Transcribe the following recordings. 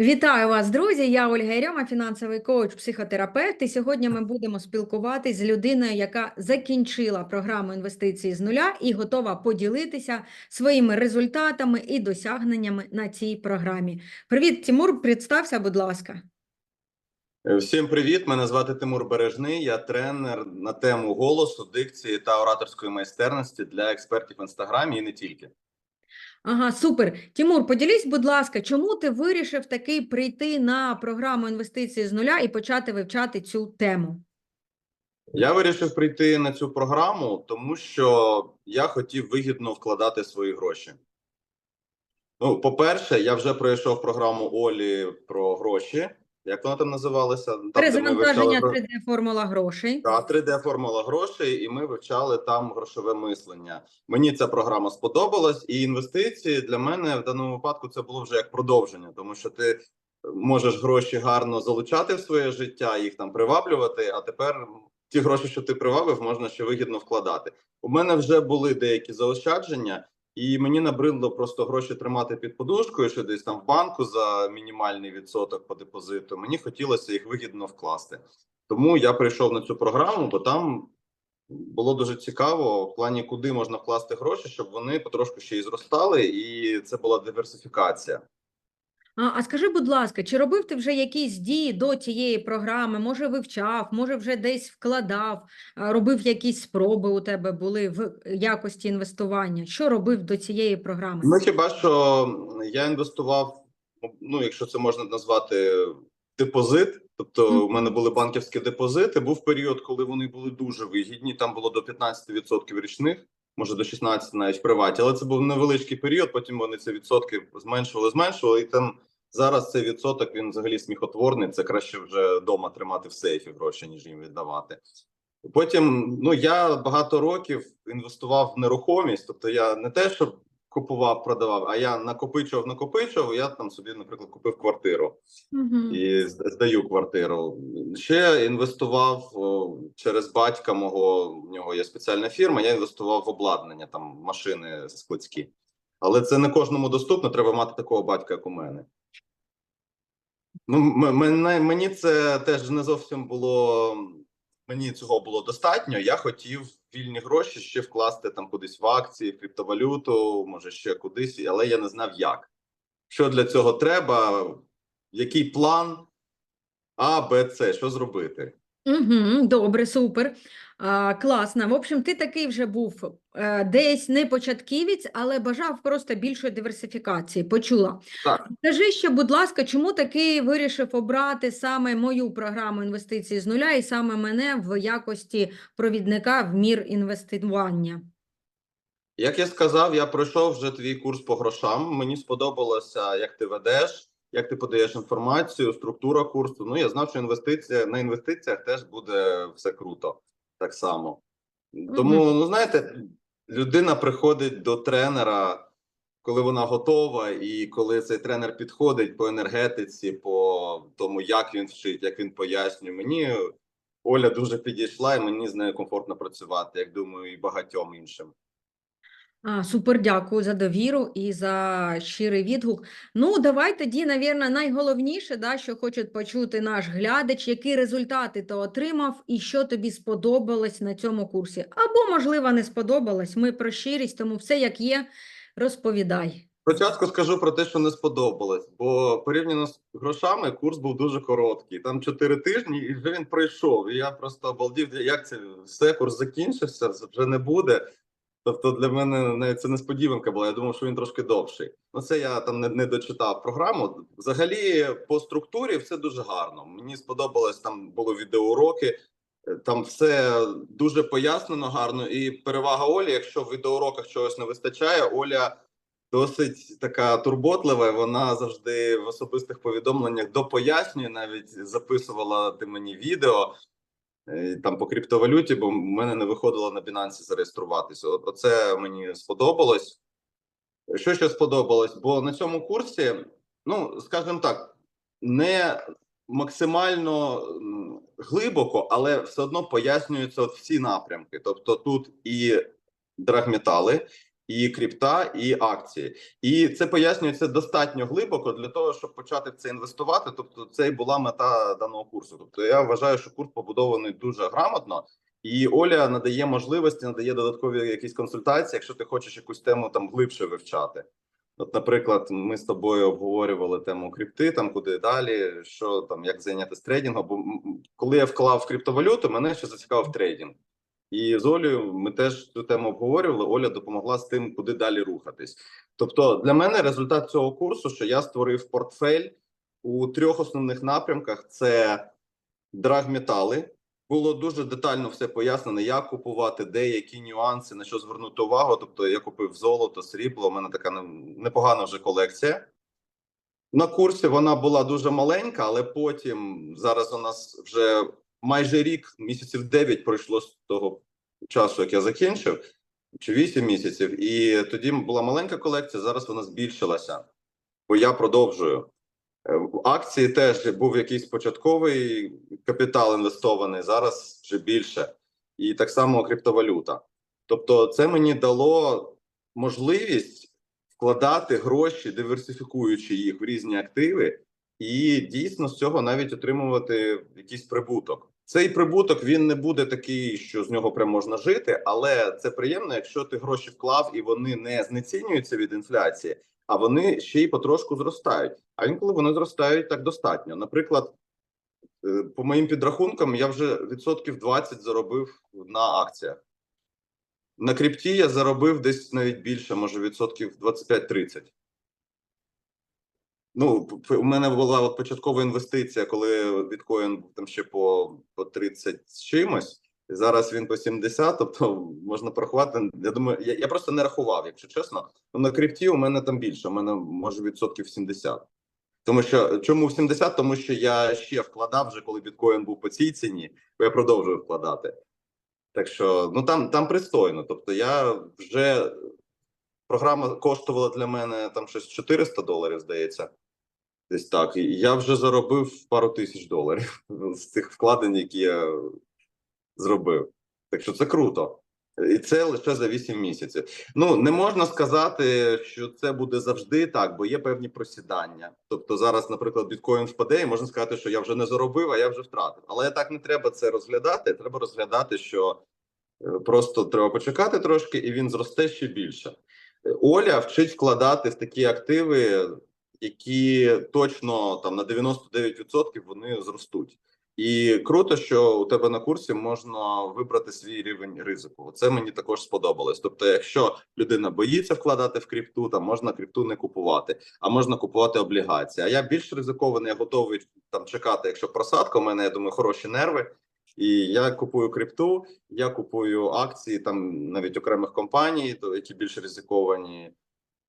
Вітаю вас, друзі! Я Ольга Єрьома, фінансовий коуч, психотерапевт. І сьогодні ми будемо спілкуватись з людиною, яка закінчила програму інвестицій з нуля і готова поділитися своїми результатами і досягненнями на цій програмі. Привіт, Тимур, представся, будь ласка. Е, Всім привіт! Мене звати Тимур Бережний. Я тренер на тему голосу, дикції та ораторської майстерності для експертів в інстаграмі і не тільки. Ага, супер. Тимур, поділись, будь ласка, чому ти вирішив таки прийти на програму інвестицій з нуля і почати вивчати цю тему? Я вирішив прийти на цю програму, тому що я хотів вигідно вкладати свої гроші. Ну, по-перше, я вже пройшов програму Олі про гроші. Як вона там називалася? Там, Перезавантаження про- 3D формула грошей. Та 3D формула грошей, і ми вивчали там грошове мислення. Мені ця програма сподобалась, і інвестиції для мене в даному випадку це було вже як продовження, тому що ти можеш гроші гарно залучати в своє життя, їх там приваблювати. А тепер ті гроші, що ти привабив, можна ще вигідно вкладати. У мене вже були деякі заощадження, і мені набридло просто гроші тримати під подушкою, що десь там в банку за мінімальний відсоток по депозиту. Мені хотілося їх вигідно вкласти. Тому я прийшов на цю програму, бо там було дуже цікаво в плані, куди можна вкласти гроші, щоб вони потрошку ще й зростали, і це була диверсифікація. А, скажи, будь ласка, чи робив ти вже якісь дії до цієї програми? Може, вивчав, може, вже десь вкладав, робив якісь спроби у тебе були в якості інвестування? Що робив до цієї програми? Ну хіба що я інвестував, ну якщо це можна назвати депозит. Тобто, Мгм. у мене були банківські депозити. Був період, коли вони були дуже вигідні. Там було до 15% річних, може до 16% навіть в приваті. Але це був невеличкий період. Потім вони ці відсотки зменшували, зменшували, і там зараз цей відсоток він взагалі сміхотворний. Це краще вже вдома тримати в сейфі гроші, ніж їм віддавати. Потім, ну я багато років інвестував в нерухомість. Тобто, я не те, щоб купував, продавав, а я накопичував, накопичував. Я там собі, наприклад, купив квартиру і здаю квартиру. Ще інвестував через батька мого. В нього є спеціальна фірма. Я інвестував в обладнання, там машини складські. Але це не кожному доступно. Треба мати такого батька, як у мене. Ну, мене, мені це теж не зовсім було. Мені цього було достатньо. Я хотів вільні гроші ще вкласти там кудись в акції, в криптовалюту, може ще кудись, але я не знав як. Що для цього треба, який план А, Б, С, що зробити? Угу, добре, супер. А, класно. В общем, ти такий вже був е, десь не початківець, але бажав просто більшої диверсифікації. Почула. Так. Скажи ще, будь ласка, чому таки вирішив обрати саме мою програму інвестицій з нуля і саме мене в якості провідника в мір інвестування? Як я сказав, я пройшов вже твій курс по грошам. Мені сподобалося, як ти ведеш, як ти подаєш інформацію, структура курсу. Ну я знав, що інвестиція на інвестиціях теж буде все круто, так само. Тому, ну знаєте, людина приходить до тренера, коли вона готова, і коли цей тренер підходить по енергетиці, по тому, як він вчить, як він пояснює. Мені Оля дуже підійшла, і мені з нею комфортно працювати, як думаю, і багатьом іншим. А, супер, дякую за довіру і за щирий відгук. Ну, давай тоді, навірно, найголовніше, да, що хочуть почути наш глядач, які результати ти отримав і що тобі сподобалось на цьому курсі. Або, можливо, не сподобалось. Ми про щирість, тому все як є, розповідай. Спочатку скажу про те, що не сподобалось, бо порівняно з грошами курс був дуже короткий. Там 4 тижні, і вже він пройшов. І я просто обалдів, як це все, курс закінчився, вже не буде. Тобто для мене навіть це несподіванка була. Я думав, що він трошки довший. Ну це я там не, не дочитав програму. Взагалі, по структурі все дуже гарно. Мені сподобалось, там було відеоуроки. е, Там все дуже пояснено гарно. І перевага Олі, якщо в відеоуроках чогось не вистачає, Оля досить така турботлива. Вона завжди в особистих повідомленнях допояснює, навіть записувала ти мені відео там по криптовалюті, бо в мене не виходило на Binance зареєструватися. Оце мені сподобалось. Що ще сподобалось? Бо на цьому курсі, ну скажімо так, не максимально глибоко, але все одно пояснюються от всі напрямки. Тобто тут і драгметали, і крипта, і акції. І це пояснюється достатньо глибоко для того, щоб почати в це інвестувати. Тобто, це і була мета даного курсу. Тобто, я вважаю, що курс побудований дуже грамотно. І Оля надає можливості, надає додаткові якісь консультації, якщо ти хочеш якусь тему там глибше вивчати. От, наприклад, ми з тобою обговорювали тему крипти, там куди далі, що там, як зайнятися трейдингом. Бо коли я вклав криптовалюту, мене ще зацікавив трейдинг. І з Олею ми теж цю тему обговорювали. Оля допомогла з тим, куди далі рухатись. Тобто, для мене результат цього курсу, що я створив портфель у трьох основних напрямках: це драгметали. Було дуже детально все пояснено, як купувати, де які нюанси, на що звернути увагу. Тобто, я купив золото, срібло. У мене така непогана вже колекція. На курсі вона була дуже маленька, але потім зараз у нас вже майже рік, місяців 9 пройшло з того часу, як я закінчив, чи 8 місяців. І тоді була маленька колекція. Зараз вона збільшилася, бо я продовжую. Е, В акції теж був якийсь початковий капітал інвестований, зараз вже більше. І так само криптовалюта. Тобто, це мені дало можливість вкладати гроші, диверсифікуючи їх в різні активи, і дійсно з цього навіть отримувати якийсь прибуток. Цей прибуток він не буде такий, що з нього прям можна жити, але це приємно, якщо ти гроші вклав і вони не знецінюються від інфляції, а вони ще й потрошку зростають. А інколи вони зростають так достатньо. Наприклад, е, по моїм підрахункам, я вже відсотків 20 заробив на акціях. На крипті я заробив десь навіть більше, може відсотків 25-30. Ну, у мене була от початкова інвестиція, коли біткоін був там ще по, по 30 з чимось. Зараз він по 70, тобто можна порахувати. Я думаю, я, я просто не рахував, якщо чесно. Ну, на крипті у мене там більше, у мене може відсотків 70. Тому що чому в 70? Тому що я ще вкладав вже, коли біткоін був по цій ціні, бо я продовжую вкладати. Так що ну там, там пристойно. Тобто, я вже програма коштувала для мене там щось 400 доларів, здається. Десь так. Я вже заробив пару тисяч доларів з цих вкладень, які я зробив. Так що це круто. І це лише за 8 місяців. Ну не можна сказати, що це буде завжди так, бо є певні просідання. Тобто, зараз, наприклад, біткоін впаде, і можна сказати, що я вже не заробив, а я вже втратив. Але так не треба це розглядати. Треба розглядати, що е, просто треба почекати трошки, і він зросте ще більше. Е, Оля вчить вкладати в такі активи, які точно там на 99% вони зростуть. І круто, що у тебе на курсі можна вибрати свій рівень ризику. Це мені також сподобалось. Тобто, якщо людина боїться вкладати в крипту, там можна крипту не купувати, а можна купувати облігації. А я більш ризикований, я готовий там чекати. Якщо просадка, у мене я думаю, хороші нерви. І я купую крипту, я купую акції там навіть окремих компаній, які більш ризиковані.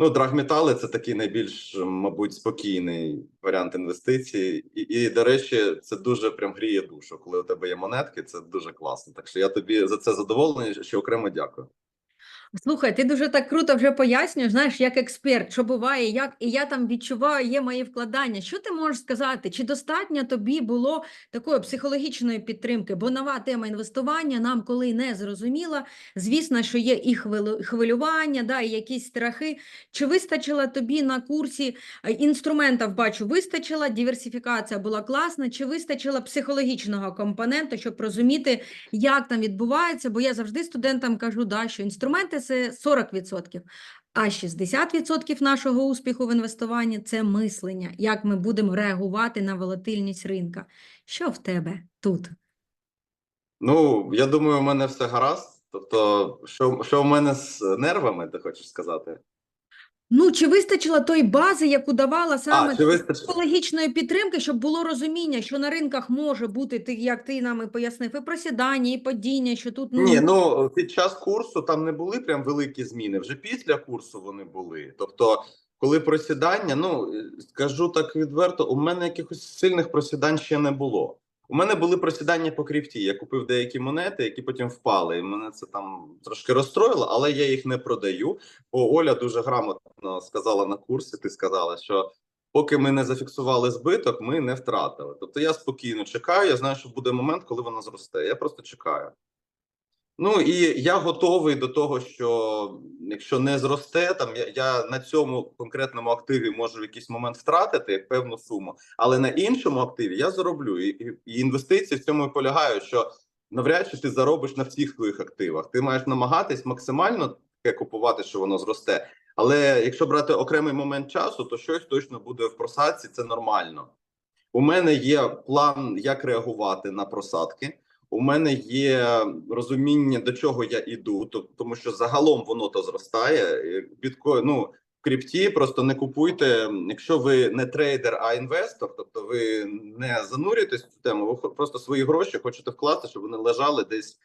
Ну, драгметали це такий найбільш, мабуть, спокійний варіант інвестицій. І, і, до речі, це дуже прям гріє душу. Коли у тебе є монетки, це дуже класно. Так що я тобі за це задоволений, що окремо дякую. Слухай, ти дуже так круто вже пояснюєш, знаєш, як експерт, що буває, як і я там відчуваю, є мої вкладання. Що ти можеш сказати? Чи достатньо тобі було такої психологічної підтримки? Бо нова тема інвестування нам коли не зрозуміла, звісно, що є і хвилю- хвилювання, да, і якісь страхи. Чи вистачило тобі на курсі е, інструментів, бачу, вистачила, диверсифікація була класна, чи вистачило психологічного компоненту, щоб розуміти, як там відбувається, бо я завжди студентам кажу, да, що інструменти це 40%, а 60% нашого успіху в інвестуванні це мислення, як ми будемо реагувати на волатильність ринка. Що в тебе тут? Ну, я думаю, у мене все гаразд. Тобто, що, що в мене з нервами, ти хочеш сказати? Ну, чи вистачило той бази, яку давала саме А, чи вистачило? психологічної підтримки, щоб було розуміння, що на ринках може бути, ти, як ти нам і пояснив, і просідання, і падіння, що тут ну, Ні, ну під час курсу там не були прям великі зміни. Вже після курсу вони були. Тобто, коли просідання, ну скажу так відверто, у мене якихось сильних просідань ще не було. У мене були просідання по крипті. Я купив деякі монети, які потім впали. І мене це там трошки розстроїло, але я їх не продаю. Бо Оля дуже грамотно сказала на курсі. Ти сказала, що поки ми не зафіксували збиток, ми не втратили. Тобто я спокійно чекаю. Я знаю, що буде момент, коли вона зросте. Я просто чекаю. Ну і я готовий до того, що якщо не зросте, там я, я на цьому конкретному активі можу в якийсь момент втратити як певну суму, але на іншому активі я зароблю. І, і, і інвестиції в цьому і полягають, що навряд чи ти заробиш на всіх своїх активах. Ти маєш намагатись максимально таке купувати, що воно зросте. Але якщо брати окремий момент часу, то щось точно буде в просадці. Це нормально. У мене є план, як реагувати на просадки. У мене є розуміння, до чого я іду, то- тому що загалом воно то зростає. Біткоін, ну в крипті просто не купуйте, якщо ви не трейдер, а інвестор, тобто ви не занурюєтесь в цю тему, ви просто свої гроші хочете вкласти, щоб вони лежали десь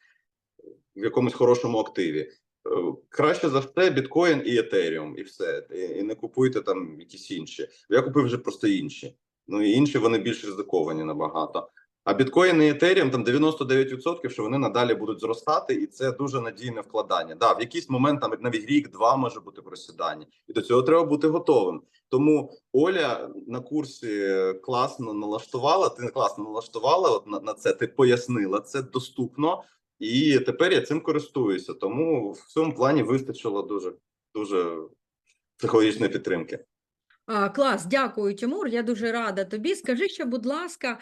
в якомусь хорошому активі. Е, Краще за все біткоін і етеріум, і все. І не купуйте там якісь інші. Я купив вже просто інші. Ну і інші вони більш ризиковані набагато. А біткоін і етеріум там 99%, що вони надалі будуть зростати, і це дуже надійне вкладання. Да, в якийсь момент там навіть рік-два може бути просідання, і до цього треба бути готовим. Тому Оля на курсі класно налаштувала. Ти класно налаштувала от на, на це. Ти пояснила це доступно, і тепер я цим користуюся. Тому в цьому плані вистачило дуже дуже психологічної підтримки. Клас, дякую, Тимур. Я дуже рада тобі. Скажи ще, будь ласка,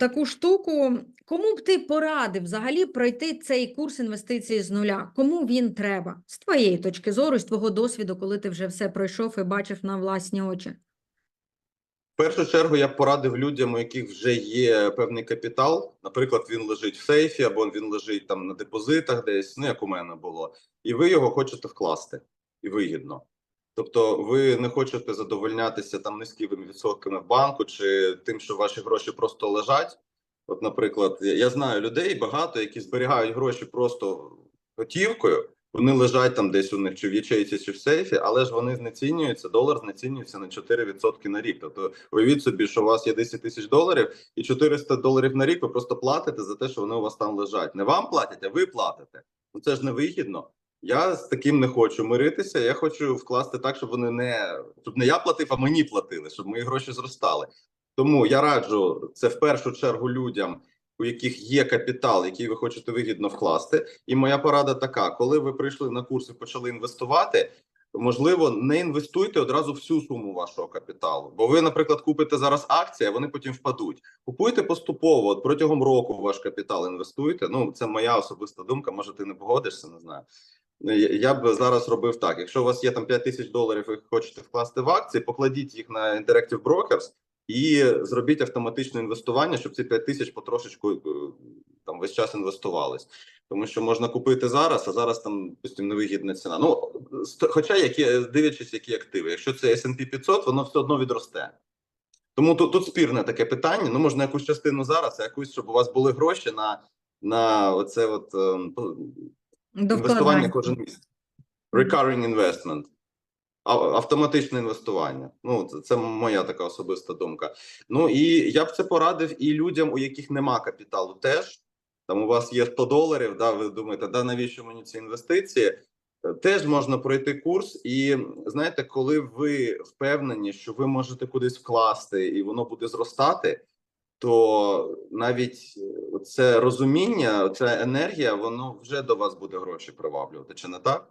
таку штуку, кому б ти порадив взагалі пройти цей курс інвестицій з нуля? Кому він треба? З твоєї точки зору, з твого досвіду, коли ти вже все пройшов і бачив на власні очі. В першу чергу я порадив людям, у яких вже є певний капітал. Наприклад, він лежить в сейфі, або він лежить там на депозитах, десь, ну як у мене було, і ви його хочете вкласти і вигідно. Тобто, ви не хочете задовольнятися там низькими відсотками в банку чи тим, що ваші гроші просто лежать. От, наприклад, я- знаю людей багато, які зберігають гроші просто готівкою. Вони лежать там десь у них чи в ячейці, чи в сейфі, але ж вони знецінюються. Долар знецінюється на 4% на рік. Тобто, уявіть собі, що у вас є 10 тисяч доларів, і 400 доларів на рік ви просто платите за те, що вони у вас там лежать. Не вам платять, а ви платите. Ну це ж не вигідно. Я з таким не хочу миритися. Я хочу вкласти так, щоб вони не щоб не я платив, а мені платили, щоб мої гроші зростали. Тому я раджу це в першу чергу людям, у яких є капітал, який ви хочете вигідно вкласти. І моя порада така: коли ви прийшли на курс і почали інвестувати. Можливо, не інвестуйте одразу всю суму вашого капіталу, бо ви, наприклад, купите зараз акції, а вони потім впадуть. Купуйте поступово от протягом року ваш капітал інвестуйте. Ну це моя особиста думка. Може, ти не погодишся, не знаю. Я б зараз робив так: якщо у вас є там 5 тисяч доларів, ви хочете вкласти в акції, покладіть їх на Interactive Brokers і зробіть автоматичне інвестування, щоб ці 5 тисяч потрошечку е, там весь час інвестувались. Тому що можна купити зараз, а зараз там допустим, невигідна ціна. Ну хоча які дивлячись, які активи. Якщо це S&P 500, воно все одно відросте. Тому тут, тут спірне таке питання. Ну можна якусь частину зараз, а якусь, щоб у вас були гроші на, на оце от ем, До інвестування кожен місяць. Recurring investment. Автоматичне інвестування. Ну, це, це моя така особиста думка. Ну і я б це порадив і людям, у яких нема капіталу, теж. Там у вас є 100 доларів, да, ви думаєте, да, навіщо мені ці інвестиції? Е, Теж можна пройти курс, і знаєте, коли ви впевнені, що ви можете кудись вкласти і воно буде зростати, то навіть е, це розуміння, ця енергія, воно вже до вас буде гроші приваблювати, чи не так?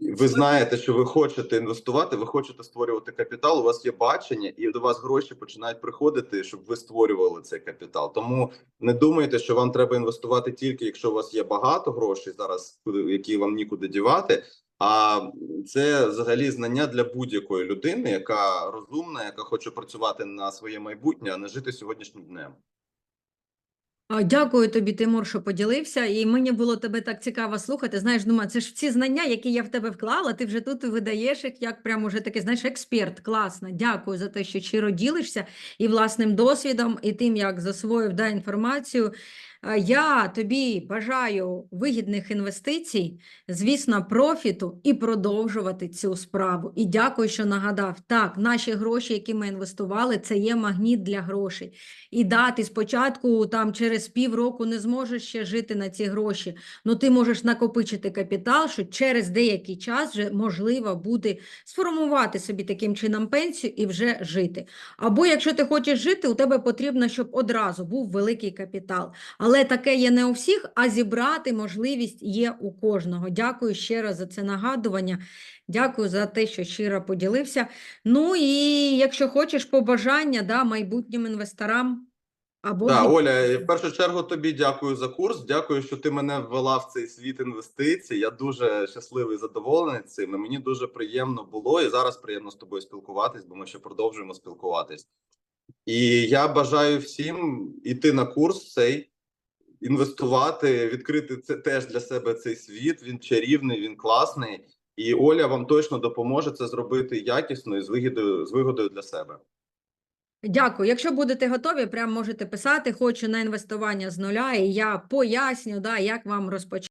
Ви знаєте, що ви хочете інвестувати, ви хочете створювати капітал. У вас є бачення, і до вас гроші починають приходити, щоб ви створювали цей капітал. Тому не думайте, що вам треба інвестувати тільки, якщо у вас є багато грошей зараз, які вам нікуди дівати. А це взагалі знання для будь-якої людини, яка розумна, яка хоче працювати на своє майбутнє, а не жити сьогоднішнім днем. Дякую тобі, Тимур, що поділився. І мені було тебе так цікаво слухати. Знаєш, думаю, це ж ці знання, які я в тебе вклала, ти вже тут видаєш їх як прям уже такий, знаєш, експерт. Класно. Дякую за те, що щиро ділишся і власним досвідом, і тим, як засвоїв да, інформацію. Я тобі бажаю вигідних інвестицій, звісно, профіту і продовжувати цю справу. І дякую, що нагадав. Так, наші гроші, які ми інвестували, це є магніт для грошей. І да, ти спочатку там через півроку не зможеш ще жити на ці гроші. Ну ти можеш накопичити капітал, що через деякий час вже можливо буде сформувати собі таким чином пенсію і вже жити. Або якщо ти хочеш жити, у тебе потрібно, щоб одразу був великий капітал. Але але таке є не у всіх, а зібрати можливість є у кожного. Дякую ще раз за це нагадування. Дякую за те, що щиро поділився. Ну і якщо хочеш побажання да, майбутнім інвесторам або Да, Оля, в першу чергу тобі дякую за курс. Дякую, що ти мене ввела в цей світ інвестицій. Я дуже щасливий і задоволений цим. І мені дуже приємно було і зараз приємно з тобою спілкуватись, бо ми ще продовжуємо спілкуватись. І я бажаю всім іти на курс цей, інвестувати, відкрити це теж для себе цей світ. Він чарівний, він класний. І Оля вам точно допоможе це зробити якісно і з вигідою з вигодою для себе. Дякую. Якщо будете готові, прям можете писати, хочу на інвестування з нуля, і я поясню, да, як вам розпочати.